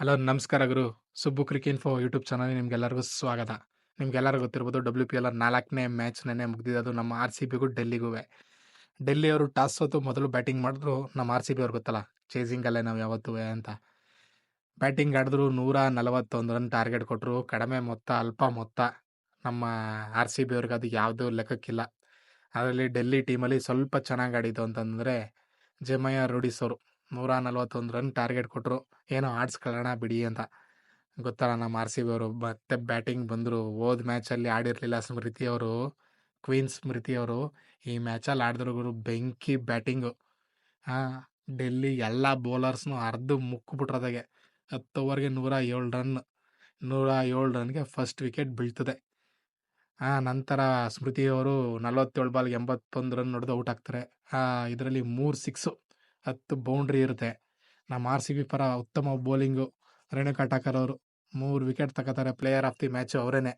Hello, ನಮಸ್ಕಾರ ಗುರು. Subbu cricket info YouTube channel ನಿಮ್ಗೆಲ್ಲರಿಗೂ ಸ್ವಾಗತ. ನಿಮ್ಗೆಲ್ಲರಿಗೂ ಗೊತ್ತಿರ್ಬೋದು ಡಬ್ಲ್ಯೂ ಪಿ ಎಲ್ ನಾಲ್ಕನೇ ಮ್ಯಾಚ್ ನೆನೆ ಮುಗ್ದಿದ್ದು ನಮ್ಮ ಆರ್ ಸಿ ಬಿಗೂ ಡೆಲ್ಲಿಗೂ ಡೆಲ್ಲಿ ಅವರು ಟಾಸ್ ಸೋತು ಮೊದಲು ಬ್ಯಾಟಿಂಗ್ ಮಾಡಿದ್ರು. ನಮ್ಮ ಆರ್ ಸಿ ಬಿ ಅವ್ರು ಗೊತ್ತಲ್ಲ ಚೇಸಿಂಗಲ್ಲೇ ನಾವು ಯಾವತ್ತೂ ಅಂತ. ಬ್ಯಾಟಿಂಗ್ ಆಡಿದ್ರು ನೂರ ನಲವತ್ತೊಂದು ರನ್ ಟಾರ್ಗೆಟ್ ಕೊಟ್ಟರು ಕಡಿಮೆ ಮೊತ್ತ, ಅಲ್ಪ ಮೊತ್ತ. ನಮ್ಮ ಆರ್ ಸಿ ಬಿ ಅವ್ರಿಗೆ ಅದು ಯಾವುದೂ ಲೆಕ್ಕಕ್ಕಿಲ್ಲ. ಅದರಲ್ಲಿ ಡೆಲ್ಲಿ ಟೀಮಲ್ಲಿ ಸ್ವಲ್ಪ ಚೆನ್ನಾಗಿ ಆಡಿದ್ದು ಅಂತಂದರೆ ಜಮಯ್ಯ ರೂಢಿಸೋರು ನೂರ ನಲ್ವತ್ತೊಂದು ರನ್ ಟಾರ್ಗೆಟ್ ಕೊಟ್ಟರು ಏನೋ ಆಡ್ಸ್ಕೊಳ್ಳೋಣ ಬಿಡಿ ಅಂತ. ಗೊತ್ತಲ್ಲ, ನಮ್ಮ ಆರ್ ಸಿ ಬಿ ಅವರು ಮತ್ತೆ ಬ್ಯಾಟಿಂಗ್ ಬಂದರು. ಹೋದ ಮ್ಯಾಚಲ್ಲಿ ಆಡಿರಲಿಲ್ಲ ಸ್ಮೃತಿ ಅವರು ಕ್ವೀನ್ ಸ್ಮೃತಿ ಅವರು. ಈ ಮ್ಯಾಚಲ್ಲಿ ಆಡಿದ್ರು ಬೆಂಕಿ ಬ್ಯಾಟಿಂಗು ಹಾಂ ಡೆಲ್ಲಿ ಎಲ್ಲ ಬೌಲರ್ಸ್ನು ಅರ್ಧ ಮುಕ್ಕಿಬಿಟ್ರದಾಗೆ ಹತ್ತು ಓವರ್ಗೆ ನೂರ ಏಳು ರನ್ ನೂರ ಏಳು ರನ್ಗೆ ಫಸ್ಟ್ ವಿಕೆಟ್ ಬೀಳ್ತದೆ. ಆ, ನಂತರ ಸ್ಮೃತಿ ಅವರು ನಲವತ್ತೇಳು ಬಾಲ್ಗೆ ಎಂಬತ್ತೊಂದು ರನ್ ಹೊಡೆದು ಔಟ್ ಆಗ್ತಾರೆ. ಇದರಲ್ಲಿ ಮೂರು ಸಿಕ್ಸು ಹತ್ತು ಬೌಂಡ್ರಿ ಇರುತ್ತೆ. ನಮ್ಮ ಆರ್ ಸಿ ಬಿ ಪರ ಉತ್ತಮ ಬೌಲಿಂಗು ರೇಣುಕಾ ಠಾಕರ್ ಅವರು ಮೂರು ವಿಕೆಟ್ ತಗೋತಾರೆ ಪ್ಲೇಯರ್ ಆಫ್ ದಿ ಮ್ಯಾಚು ಅವರೇನೆ.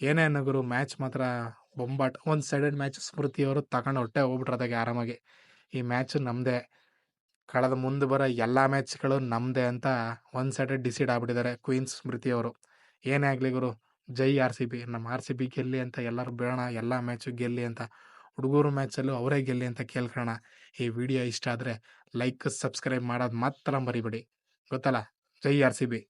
ಏನೇ ಗುರು ಮ್ಯಾಚ್ ಮಾತ್ರ ಬೊಂಬಾಟ್ ಒಂದು ಸೈಡೆಡ್ ಮ್ಯಾಚ್ ಸ್ಮೃತಿ ಅವರು ತಗೊಂಡು ಹೊಟ್ಟೆ ಹೋಗ್ಬಿಟ್ರದಾಗೆ ಆರಾಮಾಗಿ. ಈ ಮ್ಯಾಚು ನಮ್ಮದೇ ಕಳೆದ ಮುಂದೆ ಬರೋ ಎಲ್ಲ ಮ್ಯಾಚ್ಗಳು ನಮ್ಮದೇ ಅಂತ ಒಂದು ಸೈಡೆಡ್ ಡಿಸೈಡ್ ಆಗ್ಬಿಟ್ಟಿದ್ದಾರೆ ಕ್ವೀನ್ಸ್ ಸ್ಮೃತಿ ಅವರು. ಏನೇ ಆಗಲಿ ಗುರು, ಜೈ ಆರ್ ಸಿ ಬಿ ನಮ್ಮ ಆರ್ ಸಿ ಬಿ ಗೆಲ್ಲಿ ಅಂತ ಎಲ್ಲರೂ ಬೇಡ, ಎಲ್ಲ ಮ್ಯಾಚು ಗೆಲ್ಲಿ ಅಂತ. ಹುಡುಗರು ಮ್ಯಾಚಲ್ಲೂ ಅವರೇ ಗೆಲ್ಲಿ ಅಂತ ಕೇಳ್ಕೊಳ್ಳೋಣ ಈ ವಿಡಿಯೋ ಇಷ್ಟ ಆದರೆ ಲೈಕ್, ಸಬ್ಸ್ಕ್ರೈಬ್ ಮಾಡೋದು ಮಾತ್ರ ಮರಿಬೇಡಿ. ಗೊತ್ತಲ್ಲ? ಜೈ ಆರ್ ಸಿ ಬಿ.